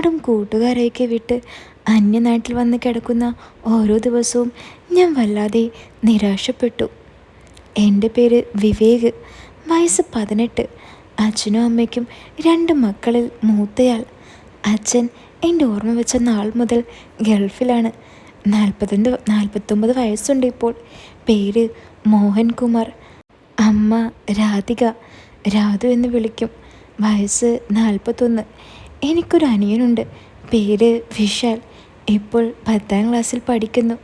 നാടും കൂട്ടുകാരെയൊക്കെ വിട്ട് അന്യനാട്ടിൽ വന്ന് കിടക്കുന്ന ഓരോ ദിവസവും ഞാൻ വല്ലാതെ നിരാശപ്പെട്ടു. എന്റെ പേര് വിവേക്. വയസ്സ് പതിനെട്ട്. അച്ഛനും അമ്മയ്ക്കും രണ്ട് മക്കളിൽ മൂത്തയാൾ. അച്ഛൻ എന്റെ ഓർമ്മ വെച്ച നാൾ മുതൽ ഗൾഫിലാണ്. നാൽപ്പത്തൊന്ന് നാൽപ്പത്തൊമ്പത് വയസ്സുണ്ട് ഇപ്പോൾ. പേര് മോഹൻകുമാർ. അമ്മ രാധിക. രാധു എന്ന് വിളിക്കും. വയസ്സ് നാൽപ്പത്തൊന്ന്. എനിക്കൊരു അനിയനുണ്ട്. പേര് വിശാൽ. ഇപ്പോൾ പത്താം ക്ലാസ്സിൽ പഠിക്കുന്നു.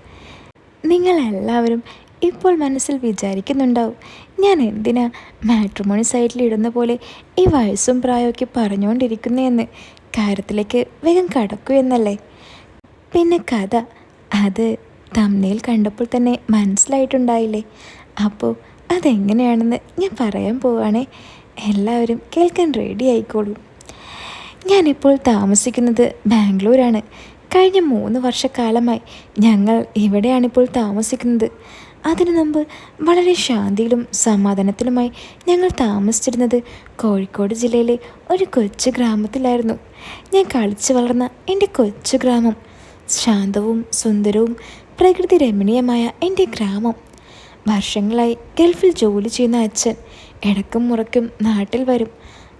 നിങ്ങളെല്ലാവരും ഇപ്പോൾ മനസ്സിൽ വിചാരിക്കുന്നുണ്ടാവും ഞാൻ എന്തിനാ മാട്രിമോണി സൈറ്റിൽ ഇടുന്ന പോലെ ഈ വയസ്സും പ്രായമൊക്കെ പറഞ്ഞുകൊണ്ടിരിക്കുന്നതെന്ന് കാര്യത്തിലേക്ക് വേഗം കടക്കൂ എന്നല്ലേ? പിന്നെ കഥ. അത് തമ്മിൽ കണ്ടപ്പോൾ തന്നെ മനസ്സിലായിട്ടുണ്ടായില്ലേ? അപ്പോൾ അതെങ്ങനെയാണെന്ന് ഞാൻ പറയാൻ പോവാണേ. എല്ലാവരും കേൾക്കാൻ റെഡി ആയിക്കോളൂ. ഞാനിപ്പോൾ താമസിക്കുന്നത് ബാംഗ്ലൂരാണ്. കഴിഞ്ഞ മൂന്ന് വർഷക്കാലമായി ഞങ്ങൾ ഇവിടെയാണിപ്പോൾ താമസിക്കുന്നത്. അതിനു മുമ്പ് വളരെ ശാന്തിയിലും സമാധാനത്തിലുമായി ഞങ്ങൾ താമസിച്ചിരുന്നത് കോഴിക്കോട് ജില്ലയിലെ ഒരു കൊച്ചു ഗ്രാമത്തിലായിരുന്നു. ഞാൻ കളിച്ചു വളർന്ന എന്റെ കൊച്ചു ഗ്രാമം ശാന്തവും സുന്ദരവും പ്രകൃതി രമണീയമായ എന്റെ ഗ്രാമം. വർഷങ്ങളായി ഗൾഫിൽ ജോലി ചെയ്യുന്ന അച്ഛൻ ഇടക്കും മുറക്കും നാട്ടിൽ വരും.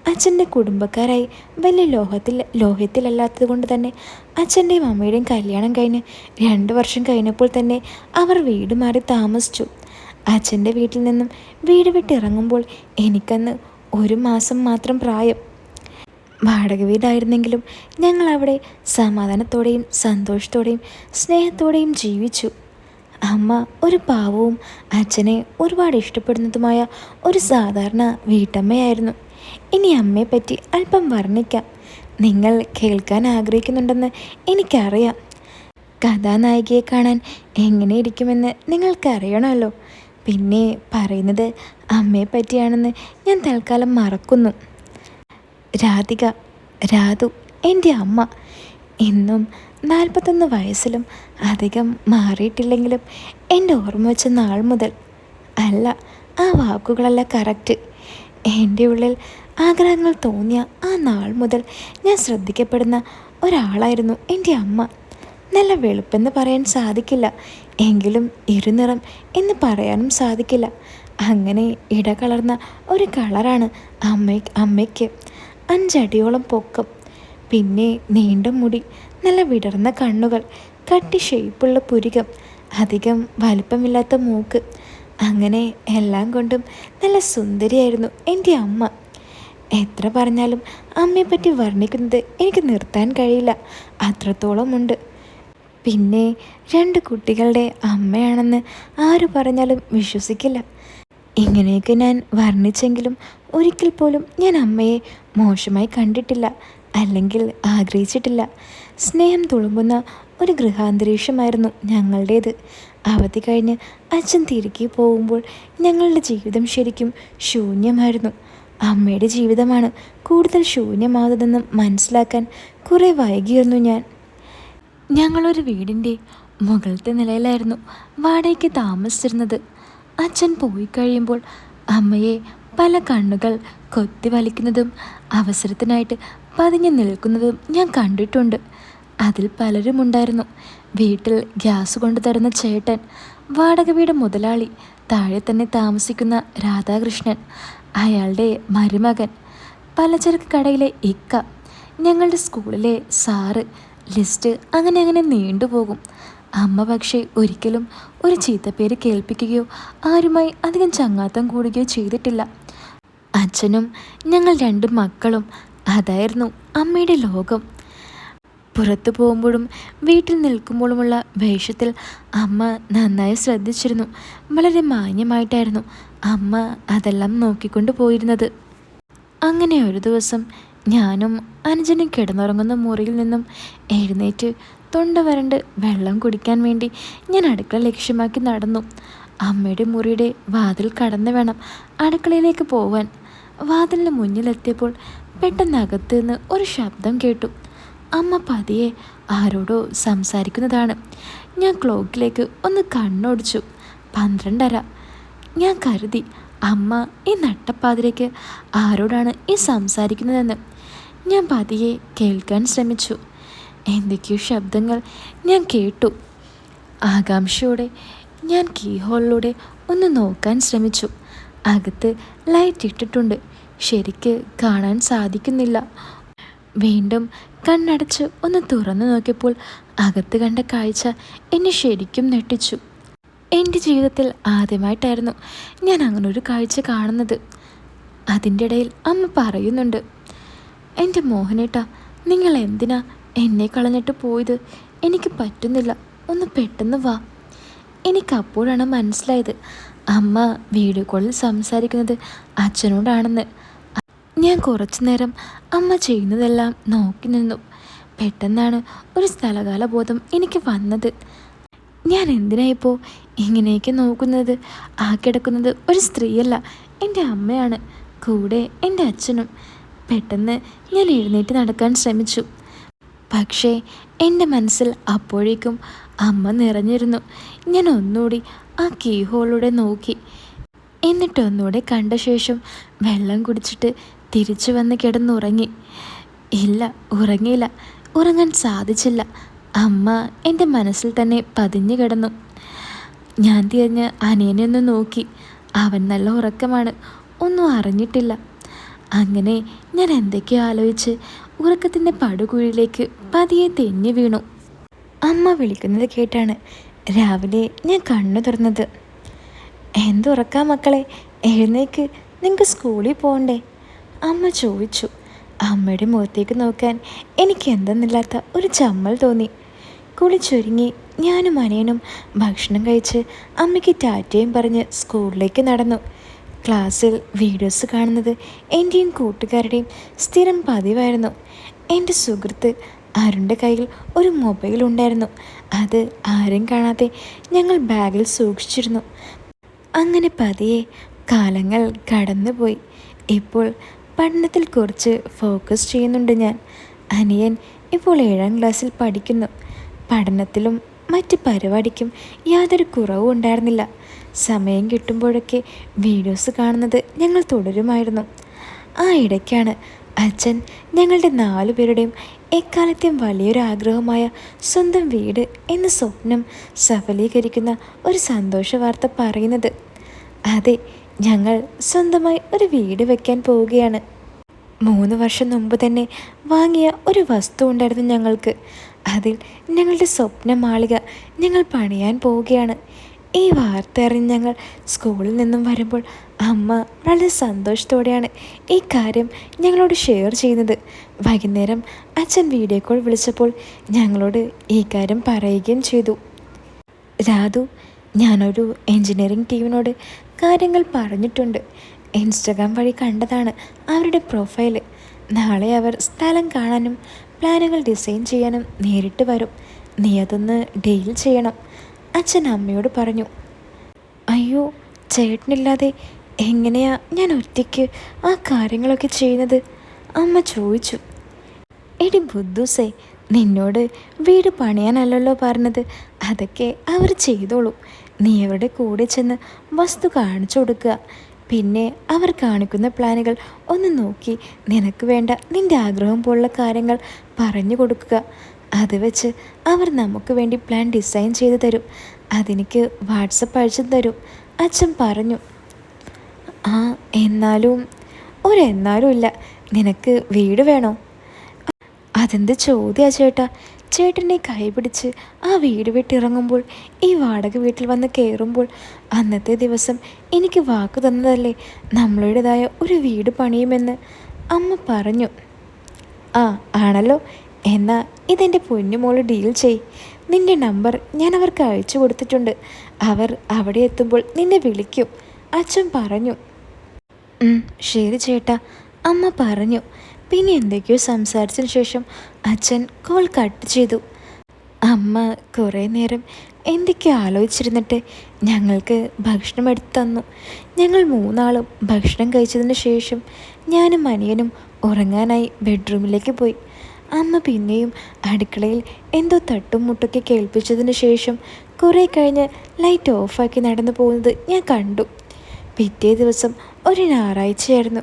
അച്ഛന്റെ കുടുംബക്കാരായി. വലിയ ലോഹത്തിൽ ലോഹ്യത്തിലല്ലാത്തത് കൊണ്ട് തന്നെ അച്ഛന്റെയും അമ്മയുടെയും കല്യാണം കഴിഞ്ഞ് രണ്ട് വർഷം കഴിഞ്ഞപ്പോൾ തന്നെ അവർ വീട് മാറി താമസിച്ചു. അച്ഛന്റെ വീട്ടിൽ നിന്നും വീട് വിട്ടിറങ്ങുമ്പോൾ എനിക്കന്ന് ഒരു മാസം മാത്രം പ്രായം. വാടക വീടായിരുന്നെങ്കിലും ഞങ്ങൾ അവിടെ സമാധാനത്തോടെയും സന്തോഷത്തോടെയും സ്നേഹത്തോടെയും ജീവിച്ചു. അമ്മ ഒരു പാവവും അച്ഛനെ ഒരുപാട് ഇഷ്ടപ്പെടുന്നതുമായ ഒരു സാധാരണ വീട്ടമ്മയായിരുന്നു. ഇനി അമ്മയെപ്പറ്റി അല്പം വർണിക്കാം. നിങ്ങൾ കേൾക്കാൻ ആഗ്രഹിക്കുന്നുണ്ടെന്ന് എനിക്കറിയാം. കഥാനായികയെ കാണാൻ എങ്ങനെ ഇരിക്കുമെന്ന് നിങ്ങൾക്കറിയണമല്ലോ. പിന്നെ പറയുന്നത് അമ്മയെ പറ്റിയാണെന്ന് ഞാൻ തൽക്കാലം മറക്കുന്നു. രാധിക രാധു എന്റെ അമ്മ. ഇന്നും നാൽപ്പത്തൊന്ന് വയസ്സിലും അധികം മാറിയിട്ടില്ലെങ്കിലും എന്റെ ഓർമ്മ വെച്ച നാൾ മുതൽ. അല്ല ആ വാക്കുകളല്ല കറക്റ്റ് എന്റെ ഉള്ളിൽ ആഗ്രഹങ്ങൾ തോന്നിയ ആ നാൾ മുതൽ ഞാൻ ശ്രദ്ധിക്കപ്പെടുന്ന ഒരാളായിരുന്നു എന്റെ അമ്മ. നല്ല വെളുപ്പെന്ന് പറയാൻ സാധിക്കില്ല. എങ്കിലും ഇരുനിറം എന്ന് പറയാനും സാധിക്കില്ല. അങ്ങനെ ഇടകലർന്ന ഒരു കളറാണ് അമ്മ അമ്മയ്ക്ക്. അഞ്ചടിയോളം പൊക്കം. പിന്നെ നീണ്ട മുടി നല്ല വിടർന്ന കണ്ണുകൾ കട്ടി ഷേപ്പുള്ള പുരികം അധികം വലിപ്പമില്ലാത്ത മൂക്ക്. അങ്ങനെ എല്ലാം കൊണ്ടും നല്ല സുന്ദരിയായിരുന്നു എന്റെ അമ്മ. എത്ര പറഞ്ഞാലും അമ്മയെപ്പറ്റി വർണിക്കുന്നത് എനിക്ക് നിർത്താൻ കഴിയില്ല. അത്രത്തോളമുണ്ട്. പിന്നെ രണ്ട് കുട്ടികളുടെ അമ്മയാണെന്ന് ആര് പറഞ്ഞാലും വിശ്വസിക്കില്ല. ഇങ്ങനെയൊക്കെ ഞാൻ വർണിച്ചെങ്കിലും ഒരിക്കൽ പോലും ഞാൻ അമ്മയെ മോശമായി കണ്ടിട്ടില്ല അല്ലെങ്കിൽ ആഗ്രഹിച്ചിട്ടില്ല. സ്നേഹം തുളുമ്പുന്ന ഒരു ഗൃഹാന്തരീക്ഷമായിരുന്നു ഞങ്ങളുടേത്. അവധി കഴിഞ്ഞ് അച്ഛൻ തിരികെ പോകുമ്പോൾ ഞങ്ങളുടെ ജീവിതം ശരിക്കും ശൂന്യമായിരുന്നു. അമ്മയുടെ ജീവിതമാണ് കൂടുതൽ ശൂന്യമാകുന്നതെന്നും മനസ്സിലാക്കാൻ കുറേ വൈകിയിരുന്നു ഞാൻ. ഞങ്ങളൊരു വീടിന്റെ മുകളിലത്തെ നിലയിലായിരുന്നു വാടകയ്ക്ക് താമസിച്ചിരുന്നത്. അച്ഛൻ പോയി കഴിയുമ്പോൾ അമ്മയെ പല കണ്ണുകൾ കൊത്തി വലിക്കുന്നതും അവസരത്തിനായിട്ട് പതിഞ്ഞു നിൽക്കുന്നതും ഞാൻ കണ്ടിട്ടുണ്ട്. അതിൽ പലരും ഉണ്ടായിരുന്നു. വീട്ടിൽ ഗ്യാസ് കൊണ്ടു തരുന്ന ചേട്ടൻ വാടക വീട് മുതലാളി താഴെ തന്നെ താമസിക്കുന്ന രാധാകൃഷ്ണൻ അയാളുടെ മരുമകൻ. പലചരക്ക് കടയിലെ ഇക്ക ഞങ്ങളുടെ സ്കൂളിലെ സാറ് ലിസ്റ്റ് അങ്ങനെ അങ്ങനെ നീണ്ടുപോകും. അമ്മ പക്ഷേ ഒരിക്കലും ഒരു ചീത്തപ്പേര് കേൾപ്പിക്കുകയോ ആരുമായി അധികം ചങ്ങാത്തം കൂടുകയോ ചെയ്തിട്ടില്ല. അച്ഛനും ഞങ്ങൾ രണ്ട് മക്കളും. അതായിരുന്നു അമ്മയുടെ ലോകം. പുറത്തു പോകുമ്പോഴും വീട്ടിൽ നിൽക്കുമ്പോഴുമുള്ള വേഷത്തിൽ അമ്മ നന്നായി ശ്രദ്ധിച്ചിരുന്നു. വളരെ മാന്യമായിട്ടായിരുന്നു അമ്മ അതെല്ലാം നോക്കിക്കൊണ്ട് പോയിരുന്നത്. അങ്ങനെ ഒരു ദിവസം ഞാനും അനുജനും കിടന്നുറങ്ങുന്ന മുറിയിൽ നിന്നും എഴുന്നേറ്റ് തൊണ്ട വരണ്ട് വെള്ളം കുടിക്കാൻ വേണ്ടി ഞാൻ അടുക്കള ലക്ഷ്യമാക്കി നടന്നു. അമ്മയുടെ മുറിയുടെ വാതിൽ കടന്നു വേണം അടുക്കളയിലേക്ക് പോവാൻ. വാതിലിന് മുന്നിലെത്തിയപ്പോൾ പെട്ടെന്ന് അകത്ത് നിന്ന് ഒരു ശബ്ദം കേട്ടു. അമ്മ പതിയെ ആരോടോ സംസാരിക്കുന്നതാണ്. ഞാൻ ക്ലോക്കിലേക്ക് ഒന്ന് കണ്ണോടിച്ചു. പന്ത്രണ്ടര. ഞാൻ കരുതി അമ്മ ഈ നട്ടപ്പാതിരയ്ക്ക് ആരോടാണ് ഈ സംസാരിക്കുന്നതെന്ന്. ഞാൻ പതിയെ കേൾക്കാൻ ശ്രമിച്ചു. എന്തൊക്കെയോ ശബ്ദങ്ങൾ ഞാൻ കേട്ടു. ആകാംക്ഷയോടെ ഞാൻ കീഹോളിലൂടെ ഒന്ന് നോക്കാൻ ശ്രമിച്ചു. അകത്ത് ലൈറ്റ് ഇട്ടിട്ടുണ്ട്. ശരിക്ക് കാണാൻ സാധിക്കുന്നില്ല. വീണ്ടും കണ്ണടച്ച് ഒന്ന് തുറന്നു നോക്കിയപ്പോൾ അകത്ത് കണ്ട കാഴ്ച എന്നെ ശരിക്കും നെട്ടിച്ചു എന്റെ ജീവിതത്തിൽ ആദ്യമായിട്ടായിരുന്നു ഞാൻ അങ്ങനെ ഒരു കാഴ്ച കാണുന്നത്. അതിന്റെ ഇടയിൽ അമ്മ പറയുന്നുണ്ട് എന്റെ മോഹനേട്ട നിങ്ങൾ എന്തിനാ എന്നെ കളഞ്ഞിട്ട് പോയത്? എനിക്ക് പറ്റുന്നില്ല ഒന്ന് പെട്ടെന്ന് വാ. എനിക്കപ്പോഴാണ് മനസ്സിലായത് അമ്മ വീഡിയോ കോളിൽ സംസാരിക്കുന്നത് അച്ഛനോടാണെന്ന്. ഞാൻ കുറച്ചു നേരം അമ്മ ചെയ്യുന്നതെല്ലാം നോക്കി നിന്നു. പെട്ടെന്നാണ് ഒരു സ്ഥലകാല ബോധം എനിക്ക് വന്നത്. ഞാൻ എന്തിനായിപ്പോൾ ഇങ്ങനെയൊക്കെ നോക്കുന്നത്? ആ കിടക്കുന്നത് ഒരു സ്ത്രീയല്ല എന്റെ അമ്മയാണ് കൂടെ എന്റെ അച്ഛനും. പെട്ടെന്ന് ഞാൻ എഴുന്നേറ്റ് നടക്കാൻ ശ്രമിച്ചു. പക്ഷേ എന്റെ മനസ്സിൽ അപ്പോഴേക്കും അമ്മ നിറഞ്ഞിരുന്നു. ഞാൻ ഒന്നുകൂടി ആ കീ ഹോളിലൂടെ നോക്കി. എന്നിട്ടൊന്നുകൂടെ കണ്ട ശേഷം വെള്ളം കുടിച്ചിട്ട് തിരിച്ചു വന്ന് കിടന്നുറങ്ങി. ഇല്ല ഉറങ്ങിയില്ല. ഉറങ്ങാൻ സാധിച്ചില്ല. അമ്മ എന്റെ മനസ്സിൽ തന്നെ പതിഞ്ഞു കിടന്നു. ഞാൻ തിരിഞ്ഞ് അനിയനെ ഒന്ന് നോക്കി. അവൻ നല്ല ഉറക്കമാണ്. ഒന്നും അറിഞ്ഞിട്ടില്ല. അങ്ങനെ ഞാൻ എന്തൊക്കെയോ ആലോചിച്ച് ഉറക്കത്തിന്റെ പടുകുഴിയിലേക്ക് പതിയെ തെന്നി വീണു. അമ്മ വിളിക്കുന്നത് കേട്ടാണ് രാവിലെ ഞാൻ കണ്ണു തുറന്നത്. എന്തുറക്കാം മക്കളെ? എഴുന്നേക്ക്. നിങ്ങൾക്ക് സ്കൂളിൽ പോകണ്ടേ അമ്മ ചോദിച്ചു അമ്മയുടെ മുഖത്തേക്ക് നോക്കാൻ എനിക്ക് എന്തെന്നില്ലാത്ത ഒരു ചമ്മൽ തോന്നി. കുളിച്ചൊരുങ്ങി ഞാനും അനിയനും ഭക്ഷണം കഴിച്ച് അമ്മയ്ക്ക് ടാറ്റയും പറഞ്ഞ് സ്കൂളിലേക്ക് നടന്നു. ക്ലാസ്സിൽ വീഡിയോസ് കാണുന്നത് എന്റെയും കൂട്ടുകാരുടെയും സ്ഥിരം പതിവായിരുന്നു. എന്റെ സുഹൃത്ത് അരുണിന്റെ കയ്യിൽ ഒരു മൊബൈൽ ഉണ്ടായിരുന്നു. അത് ആരും കാണാതെ ഞങ്ങൾ ബാഗിൽ സൂക്ഷിച്ചിരുന്നു. അങ്ങനെ പതിയെ കാലങ്ങൾ കടന്നുപോയി. ഇപ്പോൾ പഠനത്തിൽ കുറച്ച് ഫോക്കസ് ചെയ്യുന്നുണ്ട് ഞാൻ. അനിയൻ ഇപ്പോൾ ഏഴാം ക്ലാസ്സിൽ പഠിക്കുന്നു. പഠനത്തിലും മറ്റ് പരിപാടിക്കും യാതൊരു കുറവും ഉണ്ടായിരുന്നില്ല. സമയം കിട്ടുമ്പോഴൊക്കെ വീഡിയോസ് കാണുന്നത് ഞങ്ങൾ തുടരുമായിരുന്നു. ആ ഇടയ്ക്കാണ് അച്ഛൻ ഞങ്ങളുടെ നാലു പേരുടെയും എക്കാലത്തെയും വലിയൊരു ആഗ്രഹമായ സ്വന്തം വീട് എന്ന സ്വപ്നം സഫലീകരിക്കുന്ന ഒരു സന്തോഷ വാർത്ത പറയുന്നത്. അതെ ഞങ്ങൾ സ്വന്തമായി ഒരു വീട് വെക്കാൻ പോവുകയാണ്. മൂന്ന് വർഷം മുമ്പ് തന്നെ വാങ്ങിയ ഒരു വസ്തു ഉണ്ടായിരുന്നു ഞങ്ങൾക്ക്. അതിൽ ഞങ്ങളുടെ സ്വപ്ന മാളിക ഞങ്ങൾ പണിയാൻ പോവുകയാണ്. ഈ വാർത്ത അറിഞ്ഞ് ഞങ്ങൾ സ്കൂളിൽ നിന്നും വരുമ്പോൾ അമ്മ വളരെ സന്തോഷത്തോടെയാണ് ഈ കാര്യം ഞങ്ങളോട് ഷെയർ ചെയ്യുന്നത്. വൈകുന്നേരം അച്ഛൻ വീഡിയോ കോൾ വിളിച്ചപ്പോൾ ഞങ്ങളോട് ഈ കാര്യം പറയുകയും ചെയ്തു. രാധു ഞാനൊരു എൻജിനീയറിംഗ് ടീമിനോട് കാര്യങ്ങൾ പറഞ്ഞിട്ടുണ്ട്. ഇൻസ്റ്റഗ്രാം വഴി കണ്ടതാണ് അവരുടെ പ്രൊഫൈൽ നാളെ അവർ സ്ഥലം കാണാനും പ്ലാനുകൾ ഡിസൈൻ ചെയ്യാനും നേരിട്ട് വരും. നീ അതൊന്ന് ഡീൽ ചെയ്യണം. അച്ഛൻ അമ്മയോട് പറഞ്ഞു. അയ്യോ ചേട്ടനില്ലാതെ എങ്ങനെയാ ഞാൻ ഒറ്റയ്ക്ക് ആ കാര്യങ്ങളൊക്കെ ചെയ്യുന്നത്? അമ്മ ചോദിച്ചു. എടി ബുദ്ധൂസേ നിന്നോട് വീട് പണിയാനല്ലല്ലോ പറഞ്ഞത്. അതൊക്കെ അവർ ചെയ്തോളൂ. നീ അവരുടെ കൂടെ ചെന്ന് വസ്തു കാണിച്ചു കൊടുക്കുക. പിന്നെ അവർ കാണിക്കുന്ന പ്ലാനുകൾ ഒന്ന് നോക്കി. നിനക്ക് വേണ്ട നിന്റെ ആഗ്രഹം പോലുള്ള കാര്യങ്ങൾ പറഞ്ഞു കൊടുക്കുക. അത് വെച്ച് അവർ നമുക്ക് വേണ്ടി പ്ലാൻ ഡിസൈൻ ചെയ്ത് തരും. അതെനിക്ക് വാട്സപ്പ് അയച്ചു തരും. അച്ഛൻ പറഞ്ഞു ആ എന്നാലും ഒരെന്നാലും ഇല്ല. നിനക്ക് വീട് വേണോ? അതെന്ത് ചോദ്യമാണ് ചേട്ടാ? ചേട്ടനെ കൈപിടിച്ച് ആ വീട് വിട്ടിറങ്ങുമ്പോൾ ഈ വാടക വീട്ടിൽ വന്ന് കയറുമ്പോൾ അന്നത്തെ ദിവസം എനിക്ക് വാക്ക് തന്നതല്ലേ? നമ്മളുടേതായ ഒരു വീട് പണിയുമെന്ന് അമ്മ പറഞ്ഞു. ആ ആണല്ലോ. എന്നാ ഇതെന്റെ പൊന്നുമോൾ ഡീൽ ചെയ്. നിന്റെ നമ്പർ ഞാൻ അവർക്ക് അയച്ചു കൊടുത്തിട്ടുണ്ട്. അവർ അവിടെ എത്തുമ്പോൾ നിന്നെ വിളിക്കും. അച്ഛൻ പറഞ്ഞു. ശരി ചേട്ടാ. അമ്മ പറഞ്ഞു. പിന്നെ എന്തൊക്കെയോ സംസാരിച്ചതിന് ശേഷം അച്ഛൻ കോൾ കട്ട് ചെയ്തു. അമ്മ കുറേ നേരം എന്തൊക്കെയോ ആലോചിച്ചിരുന്നിട്ട് ഞങ്ങൾക്ക് ഭക്ഷണം എടുത്തു തന്നു. ഞങ്ങൾ മൂന്നാളും ഭക്ഷണം കഴിച്ചതിന് ശേഷം ഞാനും അനിയനും ഉറങ്ങാനായി ബെഡ്റൂമിലേക്ക് പോയി. അമ്മ പിന്നെയും അടുക്കളയിൽ എന്തോ തട്ടും മുട്ടൊക്കെ കേൾപ്പിച്ചതിന് ശേഷം കുറേ കഴിഞ്ഞ് ലൈറ്റ് ഓഫാക്കി നടന്നു പോകുന്നത് ഞാൻ കണ്ടു. പിറ്റേ ദിവസം ഒരു ഞായറാഴ്ചയായിരുന്നു.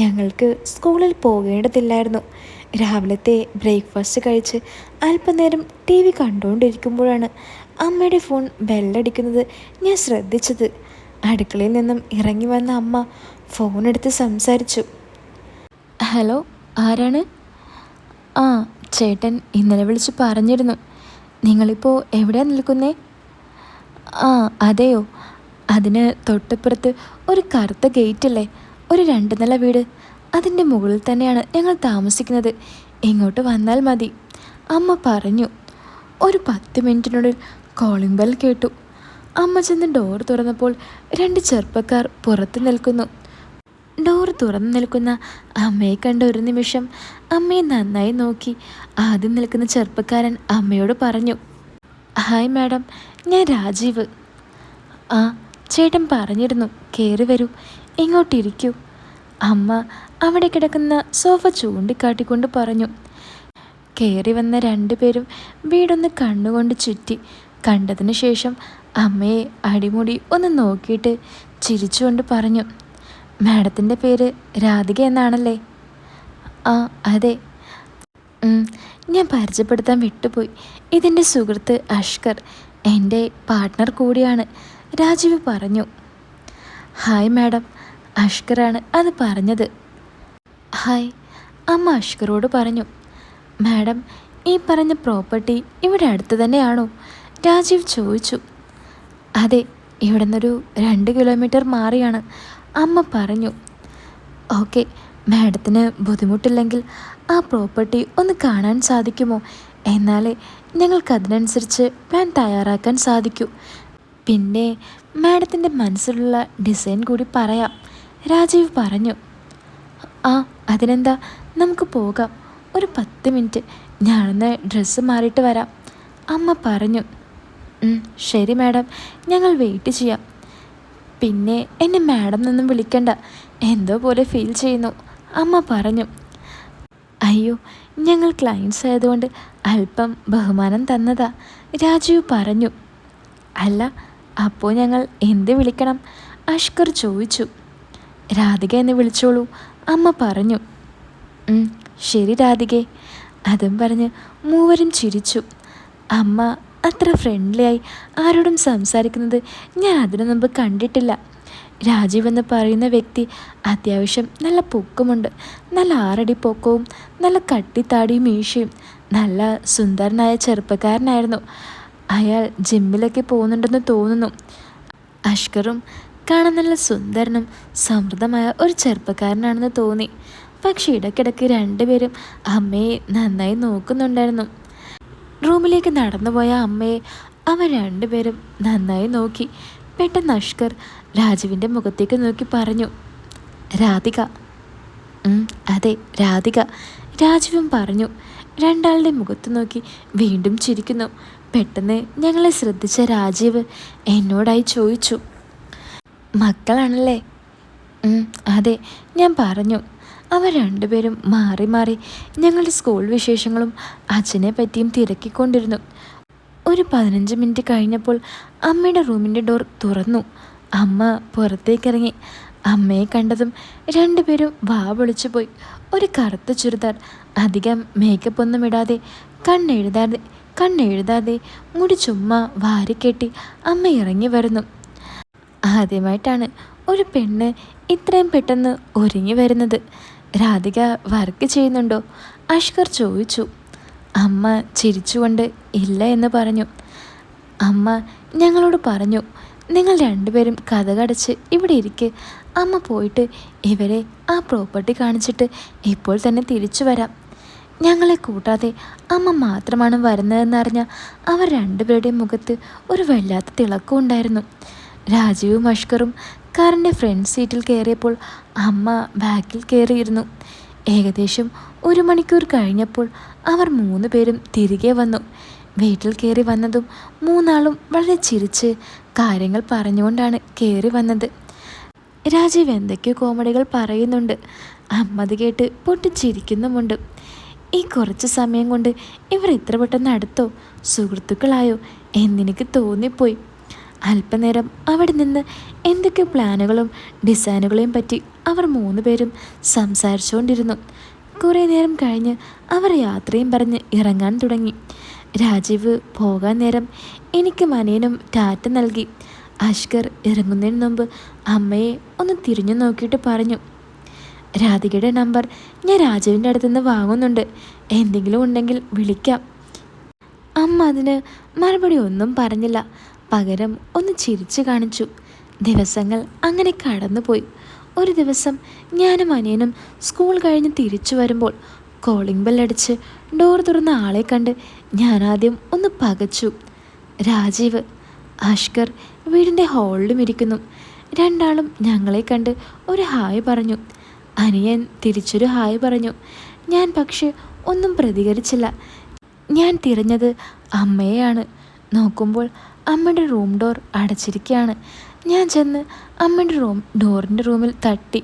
ഞങ്ങൾക്ക് സ്കൂളിൽ പോകേണ്ടതില്ലായിരുന്നു. രാവിലത്തെ ബ്രേക്ക്ഫാസ്റ്റ് കഴിച്ച് അല്പനേരം ടി വി കണ്ടുകൊണ്ടിരിക്കുമ്പോഴാണ് അമ്മയുടെ ഫോൺ ബെല്ലടിക്കുന്നത് ഞാൻ ശ്രദ്ധിച്ചത്. അടുക്കളയിൽ നിന്നും ഇറങ്ങി വന്ന അമ്മ ഫോൺ എടുത്ത് സംസാരിച്ചു. ഹലോ ആരാണ്? ആ ചേട്ടൻ ഇന്നലെ വിളിച്ച് പറഞ്ഞിരുന്നു. നിങ്ങളിപ്പോൾ എവിടെയാണ് നിൽക്കുന്നേ? ആ അതെയോ. അതിന് തൊട്ടപ്പുറത്ത് ഒരു കറുത്ത ഗേറ്റല്ലേ? ഒരു രണ്ട് നില വീട്. അതിന്റെ മുകളിൽ തന്നെയാണ് ഞങ്ങൾ താമസിക്കുന്നത്. ഇങ്ങോട്ട് വന്നാൽ മതി. അമ്മ പറഞ്ഞു. ഒരു പത്ത് മിനിറ്റിനുള്ളിൽ കോളിംഗ് ബെൽ കേട്ടു. അമ്മ ചെന്ന് ഡോർ തുറന്നപ്പോൾ രണ്ട് ചെറുപ്പക്കാർ പുറത്ത് നിൽക്കുന്നു. ഡോർ തുറന്നു നിൽക്കുന്ന അമ്മയെ കണ്ട ഒരു നിമിഷം അമ്മയെ നന്നായി നോക്കി. ആദ്യം നിൽക്കുന്ന ചെറുപ്പക്കാരൻ അമ്മയോട് പറഞ്ഞു ഹായ് മാഡം ഞാൻ രാജീവ്. ആ ചേട്ടൻ പറഞ്ഞിരുന്നു കയറി വരൂ. ഇങ്ങോട്ടിരിക്കൂ. അമ്മ അവിടെ കിടക്കുന്ന സോഫ ചൂണ്ടിക്കാട്ടിക്കൊണ്ട് പറഞ്ഞു. കയറി വന്ന രണ്ടുപേരും വീടൊന്ന് കണ്ണുകൊണ്ട് ചുറ്റി. കണ്ടതിന് ശേഷം അമ്മയെ അടിമുടി ഒന്ന് നോക്കിയിട്ട് ചിരിച്ചുകൊണ്ട് പറഞ്ഞു. മാഡത്തിന്റെ പേര് രാധിക എന്നാണല്ലേ? ആ അതെ. ഞാൻ പരിചയപ്പെടുത്താൻ വിട്ടുപോയി. ഇതെന്റെ സുഹൃത്ത് അഷ്കർ. എന്റെ പാർട്ട്ണർ കൂടിയാണ്. രാജീവ് പറഞ്ഞു. Hi madam. അഷ്കറാണ് അത് പറഞ്ഞത്. ഹായ് അമ്മ അഷ്കറോട് പറഞ്ഞു. മാഡം ഈ പറഞ്ഞ പ്രോപ്പർട്ടി ഇവിടെ അടുത്ത് തന്നെയാണോ? രാജീവ് ചോദിച്ചു. അതെ ഇവിടെ നിന്നൊരു രണ്ട് കിലോമീറ്റർ മാറിയാണ്. അമ്മ പറഞ്ഞു. ഓക്കെ മാഡത്തിന് ബുദ്ധിമുട്ടില്ലെങ്കിൽ ആ പ്രോപ്പർട്ടി ഒന്ന് കാണാൻ സാധിക്കുമോ? എന്നാലേ ഞങ്ങൾക്കതിനനുസരിച്ച് പ്ലാൻ തയ്യാറാക്കാൻ സാധിക്കൂ. പിന്നെ മാഡത്തിന്റെ മനസ്സിലുള്ള ഡിസൈൻ കൂടി പറയാം. രാജീവ് പറഞ്ഞു. ആ അതിനെന്താ? നമുക്ക് പോകാം. ഒരു പത്ത് മിനിറ്റ്. ഞാനൊന്ന് ഡ്രസ്സ് മാറിയിട്ട് വരാം. അമ്മ പറഞ്ഞു. ശരി മാഡം. ഞങ്ങൾ വെയിറ്റ് ചെയ്യാം. പിന്നെ എന്നെ മാഡം എന്നൊന്നും വിളിക്കണ്ട. എന്തോ പോലെ ഫീൽ ചെയ്യുന്നു. അമ്മ പറഞ്ഞു. അയ്യോ ഞങ്ങൾ ക്ലയൻസ് ആയതുകൊണ്ട് അല്പം ബഹുമാനം തന്നതാ. രാജീവ് പറഞ്ഞു. അല്ല അപ്പോൾ ഞങ്ങൾ എന്ത് വിളിക്കണം? അഷ്കർ ചോദിച്ചു. രാധിക എന്ന് വിളിച്ചോളൂ. അമ്മ പറഞ്ഞു. ശരി രാധികെ. അതും പറഞ്ഞ് മൂവരും ചിരിച്ചു. അമ്മ അത്ര ഫ്രണ്ട്ലി ആയി ആരോടും സംസാരിക്കുന്നത് ഞാൻ അതിനു മുമ്പ് കണ്ടിട്ടില്ല. രാജീവ് എന്ന് പറയുന്ന വ്യക്തി അത്യാവശ്യം നല്ല പൊക്കമുണ്ട്. നല്ല ആറടി പൊക്കവും നല്ല കട്ടിത്താടിയും മീശയും നല്ല സുന്ദരനായ ചെറുപ്പക്കാരനായിരുന്നു. അയാൾ ജിമ്മിലൊക്കെ പോകുന്നുണ്ടെന്ന് തോന്നുന്നു. അഷ്കറും കാണാൻ നല്ല സുന്ദരനും സമൃദ്ധമായ ഒരു ചെറുപ്പക്കാരനാണെന്ന് തോന്നി. പക്ഷെ ഇടയ്ക്കിടയ്ക്ക് രണ്ടുപേരും അമ്മയെ നന്നായി നോക്കുന്നുണ്ടായിരുന്നു. റൂമിലേക്ക് നടന്നുപോയ അമ്മയെ അവർ രണ്ടുപേരും നന്നായി നോക്കി. പെട്ടെന്ന് അഷ്കർ രാജുവിന്റെ മുഖത്തേക്ക് നോക്കി പറഞ്ഞു രാധിക. അതെ രാധിക. രാജുവും പറഞ്ഞു രണ്ടാളുടെ മുഖത്ത് നോക്കി വീണ്ടും ചിരിക്കുന്നു. പെട്ടെന്ന് ഞങ്ങളെ ശ്രദ്ധിച്ച രാജീവ് എന്നോടായി ചോദിച്ചു മക്കളാണല്ലേ? അതെ ഞാൻ പറഞ്ഞു. അവർ രണ്ടുപേരും മാറി മാറി ഞങ്ങളുടെ സ്കൂൾ വിശേഷങ്ങളും അച്ഛനെ പറ്റിയും തിരക്കിക്കൊണ്ടിരുന്നു. ഒരു പതിനഞ്ച് മിനിറ്റ് കഴിഞ്ഞപ്പോൾ അമ്മയുടെ റൂമിന്റെ ഡോർ തുറന്നു. അമ്മ പുറത്തേക്കിറങ്ങി. അമ്മയെ കണ്ടതും രണ്ടുപേരും വാ വിളിച്ചു പോയി. ഒരു കറുത്ത ചുരിദാർ അധികം മേക്കപ്പ് ഒന്നും ഇടാതെ കണ്ണെഴുതാതെ കണ്ണെഴുതാതെ മുടി ചുമ്മാ വാരിക്കെട്ടി അമ്മ ഇറങ്ങി വരുന്നു. ആദ്യമായിട്ടാണ് ഒരു പെണ്ണ് ഇത്രയും പെട്ടെന്ന് ഒരുങ്ങി വരുന്നത്. രാധിക വർക്ക് ചെയ്യുന്നുണ്ടോ? അഷ്കർ ചോദിച്ചു. അമ്മ ചിരിച്ചുകൊണ്ട് ഇല്ല എന്ന് പറഞ്ഞു. അമ്മ ഞങ്ങളോട് പറഞ്ഞു നിങ്ങൾ രണ്ടുപേരും കഥകടച്ച് ഇവിടെ ഇരിക്ക്. അമ്മ പോയിട്ട് ഇവരെ ആ പ്രോപ്പർട്ടി കാണിച്ചിട്ട് ഇപ്പോൾ തന്നെ തിരിച്ചു വരാം. ഞങ്ങളെ കൂട്ടാതെ അമ്മ മാത്രമാണ് വരുന്നതെന്നറിഞ്ഞ അവർ രണ്ടുപേരുടെയും മുഖത്ത് ഒരു വല്ലാത്ത തിളക്കം ഉണ്ടായിരുന്നു. രാജീവും അഷ്കറും കാറിന്റെ ഫ്രണ്ട് സീറ്റിൽ കയറിയപ്പോൾ അമ്മ ബാക്കിൽ കയറിയിരുന്നു ഏകദേശം ഒരു മണിക്കൂർ കഴിഞ്ഞപ്പോൾ അവർ മൂന്ന് പേരും തിരികെ വന്നു. വീട്ടിൽ കയറി വന്നതും മൂന്നാളും വളരെ ചിരിച്ച് കാര്യങ്ങൾ പറഞ്ഞുകൊണ്ടാണ് കയറി വന്നത്. രാജീവ് എന്തൊക്കെയോ കോമഡികൾ പറയുന്നുണ്ട്. അമ്മത് കേട്ട് പൊട്ടിച്ചിരിക്കുന്നുമുണ്ട്. ഈ കുറച്ച് സമയം കൊണ്ട് ഇവർ ഇത്ര പെട്ടെന്ന് അടുത്തോ? സുഹൃത്തുക്കളായോ? എന്നെനിക്ക് തോന്നിപ്പോയി. അല്പനേരം അവിടെ നിന്ന് എന്തൊക്കെ പ്ലാനുകളും ഡിസൈനുകളെയും പറ്റി അവർ മൂന്ന് പേരും സംസാരിച്ചുകൊണ്ടിരുന്നു. കുറേ നേരം കഴിഞ്ഞ് അവർ യാത്രയും പറഞ്ഞ് ഇറങ്ങാൻ തുടങ്ങി. രാജീവ് പോകാൻ നേരം എനിക്ക് മനേനും ടാറ്റ നൽകി. അഷ്കർ ഇറങ്ങുന്നതിന് മുമ്പ് അമ്മയെ ഒന്ന് തിരിഞ്ഞു നോക്കിയിട്ട് പറഞ്ഞു രാധികയുടെ നമ്പർ ഞാൻ രാജുവിന്റെ അടുത്തുനിന്ന് വാങ്ങുന്നുണ്ട്. എന്തെങ്കിലും ഉണ്ടെങ്കിൽ വിളിക്കാം. അമ്മ അതിന് മറുപടി ഒന്നും പറഞ്ഞില്ല. പകരം ഒന്ന് ചിരിച്ചു കാണിച്ചു. ദിവസങ്ങൾ അങ്ങനെ കടന്നുപോയി. ഒരു ദിവസം ഞാനും അനിയനും സ്കൂൾ കഴിഞ്ഞ് തിരിച്ചു വരുമ്പോൾ കോളിംഗ് ബെല്ലടിച്ച് ഡോർ തുറന്ന ആളെ കണ്ട് ഞാനാദ്യം ഒന്ന് പകച്ചു. രാജീവ് അഷ്കർ വീടിന്റെ ഹാളിലും ഇരിക്കുന്നു. രണ്ടാളും ഞങ്ങളെ കണ്ട് ഒരു ഹായ് പറഞ്ഞു. അനിയൻ തിരിച്ചൊരു ഹായ് പറഞ്ഞു. ഞാൻ പക്ഷെ ഒന്നും പ്രതികരിച്ചില്ല. ഞാൻ തിരഞ്ഞത് അമ്മയെയാണ്. നോക്കുമ്പോൾ അമ്മയുടെ റൂം ഡോർ അടച്ചിരിക്കുകയാണ്. ഞാൻ ചെന്ന് അമ്മയുടെ റൂം ഡോറിന്റെ റൂമിൽ തട്ടി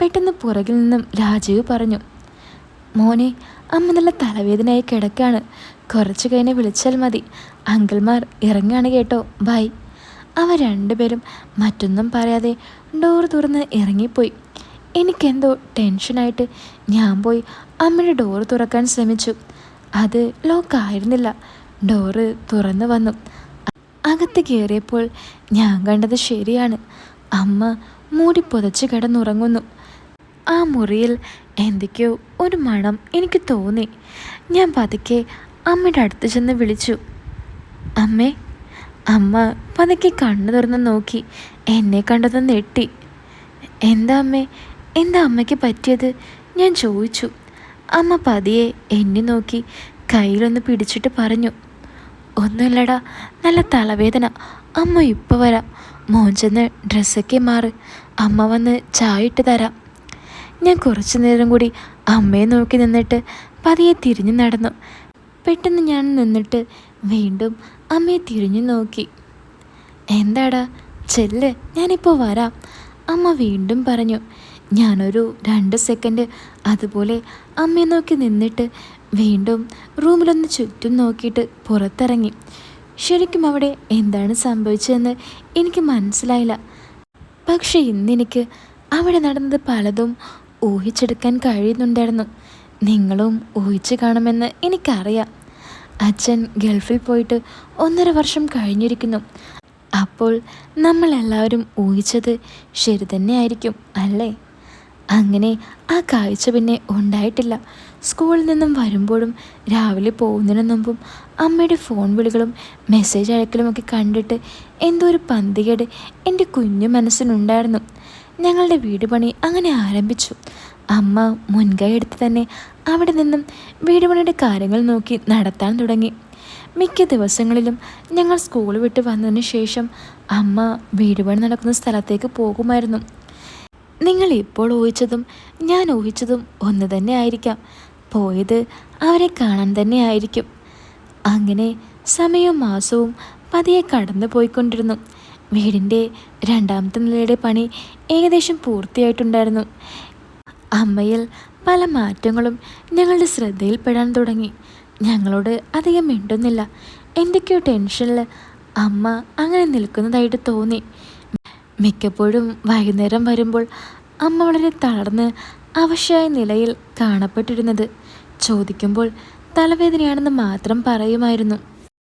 പെട്ടെന്ന് പുറകിൽ നിന്നും രാജീവ് പറഞ്ഞു മോനെ അമ്മ നല്ല തലവേദനയായി കിടക്കാണ് കുറച്ച് കഴിഞ്ഞ് വിളിച്ചാൽ മതി. അങ്കിൾമാർ ഇറങ്ങാണ് കേട്ടോ. ബൈ. അവ രണ്ടുപേരും മറ്റൊന്നും പറയാതെ ഡോർ തുറന്ന് ഇറങ്ങിപ്പോയി. എനിക്കെന്തോ ടെൻഷനായിട്ട് ഞാൻ പോയി അമ്മയുടെ ഡോർ തുറക്കാൻ ശ്രമിച്ചു. അത് ലോക്കായിരുന്നില്ല. ഡോറ് തുറന്നു വന്നു. അകത്ത് കയറിയപ്പോൾ ഞാൻ കണ്ടത് ശരിയാണ്. അമ്മ മൂടി പുതച്ച് കിടന്നുറങ്ങുന്നു. ആ മുറിയിൽ എന്തൊക്കെയോ ഒരു മണം എനിക്ക് തോന്നി. ഞാൻ പതുക്കെ അമ്മയുടെ അടുത്ത് ചെന്ന് വിളിച്ചു. അമ്മേ അമ്മ പതുക്കെ കണ്ണു തുറന്ന് നോക്കി. എന്നെ കണ്ടത് നെട്ടി എന്താ അമ്മേ? എന്താ അമ്മയ്ക്ക് പറ്റിയത്? ഞാൻ ചോദിച്ചു. അമ്മ പതിയെ എന്നെ നോക്കി കയ്യിലൊന്ന് പിടിച്ചിട്ട് പറഞ്ഞു. ഒന്നുമില്ലടാ. നല്ല തലവേദന. അമ്മ ഇപ്പോൾ വരാം. മോൻ ചെന്ന് ഡ്രസ്സൊക്കെ മാറി. അമ്മ വന്ന് ചായ ഇട്ട് തരാം. ഞാൻ കുറച്ചു നേരം കൂടി അമ്മയെ നോക്കി നിന്നിട്ട് പതിയെ തിരിഞ്ഞു നടന്നു. പെട്ടെന്ന് ഞാൻ നിന്നിട്ട് വീണ്ടും അമ്മയെ തിരിഞ്ഞു നോക്കി. എന്താടാ? ചെല്ല് ഞാനിപ്പോൾ വരാം. അമ്മ വീണ്ടും പറഞ്ഞു. ഞാനൊരു രണ്ട് സെക്കൻഡ് അതുപോലെ അമ്മയെ നോക്കി നിന്നിട്ട് വീണ്ടും റൂമിലൊന്ന് ചുറ്റും നോക്കിയിട്ട് പുറത്തിറങ്ങി. ശരിക്കും അവിടെ എന്താണ് സംഭവിച്ചതെന്ന് എനിക്ക് മനസ്സിലായില്ല. പക്ഷെ ഇന്നെനിക്ക് അവിടെ നടന്നത് പലതും ഊഹിച്ചെടുക്കാൻ കഴിയുന്നുണ്ടായിരുന്നു. നിങ്ങളും ഊഹിച്ച് കാണുമെന്ന് എനിക്കറിയാം. അച്ഛൻ ഗൾഫിൽ പോയിട്ട് ഒന്നര വർഷം കഴിഞ്ഞിരിക്കുന്നു. അപ്പോൾ നമ്മളെല്ലാവരും ഊഹിച്ചത് ശരി തന്നെയായിരിക്കും അല്ലേ? അങ്ങനെ ആ കാഴ്ച പിന്നെ ഉണ്ടായിട്ടില്ല. സ്കൂളിൽ നിന്നും വരുമ്പോഴും രാവിലെ പോകുന്നതിന് മുമ്പും അമ്മയുടെ ഫോൺ വിളികളും മെസ്സേജ് അയക്കലുമൊക്കെ കണ്ടിട്ട് എന്തോ ഒരു പന്തികേട് എന്റെ കുഞ്ഞു മനസ്സിനുണ്ടായിരുന്നു. ഞങ്ങളുടെ വീട് പണി അങ്ങനെ ആരംഭിച്ചു. അമ്മ മുൻകൈ എടുത്ത് തന്നെ അവിടെ നിന്നും വീട് പണിയുടെ കാര്യങ്ങൾ നോക്കി നടത്താൻ തുടങ്ങി. മിക്ക ദിവസങ്ങളിലും ഞങ്ങൾ സ്കൂൾ വിട്ട് വന്നതിന് ശേഷം അമ്മ വീട് പണി നടക്കുന്ന സ്ഥലത്തേക്ക് പോകുമായിരുന്നു. നിങ്ങൾ ഇപ്പോൾ ഊഹിച്ചതും ഞാൻ ഊഹിച്ചതും ഒന്ന് തന്നെ ആയിരിക്കാം. പോയത് അവരെ കാണാൻ തന്നെ ആയിരിക്കും. അങ്ങനെ സമയവും മാസവും പതിയെ കടന്നു പോയിക്കൊണ്ടിരുന്നു. വീടിന്റെ രണ്ടാമത്തെ നിലയുടെ പണി ഏകദേശം പൂർത്തിയായിട്ടുണ്ടായിരുന്നു. അമ്മയിൽ പല മാറ്റങ്ങളും ഞങ്ങളുടെ ശ്രദ്ധയിൽപ്പെടാൻ തുടങ്ങി. ഞങ്ങളോട് അധികം മിണ്ടുന്നില്ല. എന്തൊക്കെയോ ടെൻഷനിൽ അമ്മ അങ്ങനെ നിൽക്കുന്നതായിട്ട് തോന്നി. മിക്കപ്പോഴും വൈകുന്നേരം വരുമ്പോൾ അമ്മ വളരെ തളർന്ന് അവശയായ നിലയിൽ കാണപ്പെട്ടിരുന്നത്. ചോദിക്കുമ്പോൾ തലവേദനയാണെന്ന് മാത്രം പറയുമായിരുന്നു.